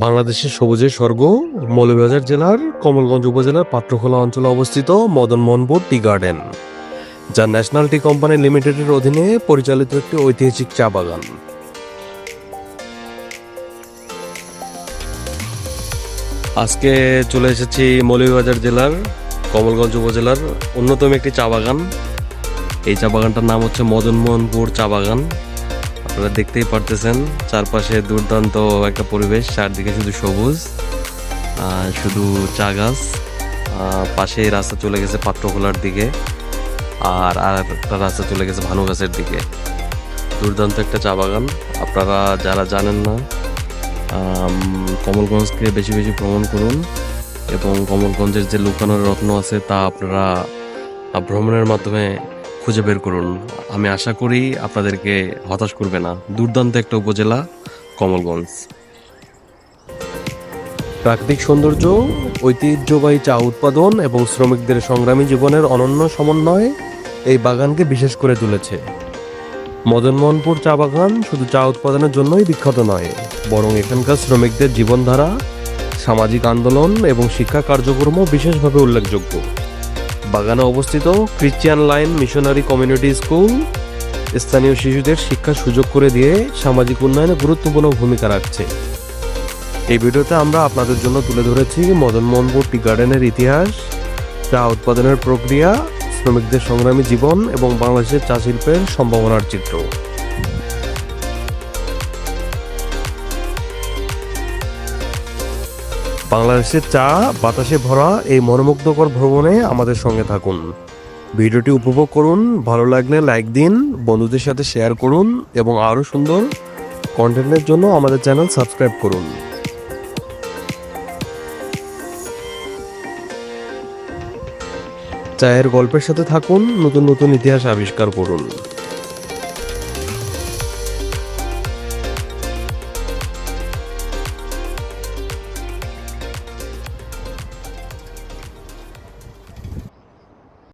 বাংলাদেশের সবুজের স্বর্গ, মৌলভীবাজার জেলার কমলগঞ্জ উপজেলার পাত্রখোলা অঞ্চলে অবস্থিত মদন মোহনপুর টি গার্ডেন, যা ন্যাশনাল টি কোম্পানি লিমিটেডের অধীনে পরিচালিত একটি ঐতিহাসিক চা বাগান। আজকে চলে এসেছি মৌলভীবাজার জেলার কমলগঞ্জ উপজেলার অন্যতম একটি চা বাগান। এই চা বাগানটার নাম হচ্ছে মদনমোহনপুর চা বাগান। আপনারা দেখতেই পারতেছেন, চারপাশে দুর্দান্ত একটা পরিবেশ, চারদিকে শুধু সবুজ শুধু চা গাছ পাশে রাস্তা চলে গেছে পাত্রখোলার দিকে আর আর একটা রাস্তা চলে গেছে ভানু গাছের দিকে। দুর্দান্ত একটা চা বাগান, আপনারা যারা জানেন না কমলগঞ্জকে বেশি বেশি ভ্রমণ করুন এবং কমলগঞ্জের যে লুকানোর রত্ন আছে তা আপনারা ভ্রমণের মাধ্যমে খুঁজে বের করুন। আমি আশা করি আপনাদেরকে হতাশ করবে না। দুর্দান্ত একটা উপজেলা, কমলগঞ্জ। প্রাকৃতিক সৌন্দর্য, ঐতিহ্যবাহী চা উৎপাদন এবং শ্রমিকদের সংগ্রামী জীবনের অনন্য সমন্বয় এই বাগানকে বিশেষ করে তুলেছে। মদনমোহনপুর চা বাগান শুধু চা উৎপাদনের জন্যই বিখ্যাত নয়, বরং এখানকার শ্রমিকদের জীবনধারা, সামাজিক আন্দোলন এবং শিক্ষা কার্যক্রমও বিশেষভাবে উল্লেখযোগ্য। বাগানে অবস্থিত Christian line missionary community school স্থানীয় শিশুদের শিক্ষার সুযোগ করে দিয়ে সামাজিক উন্নয়নে গুরুত্বপূর্ণ ভূমিকা রাখছে। এই ভিডিওতে আমরা আপনাদের জন্য তুলে ধরেছি মদন মোহনপুর টি গার্ডেনের ইতিহাস, চা উৎপাদনের প্রক্রিয়া, শ্রমিকদের সংগ্রামী জীবন এবং বাংলাদেশের চা শিল্পের সম্ভাবনার চিত্র। বাংলাদেশের চা, বাতাসে ভরা এই মনোমুগ্ধকর ভ্রমণে আমাদের সঙ্গে থাকুন। ভিডিওটি উপভোগ করুন, ভালো লাগলে লাইক দিন, বন্ধুদের সাথে শেয়ার করুন এবং আরও সুন্দর কন্টেন্টের জন্য আমাদের চ্যানেল সাবস্ক্রাইব করুন। চায়ের গল্পের সাথে থাকুন, নতুন নতুন ইতিহাস আবিষ্কার করুন।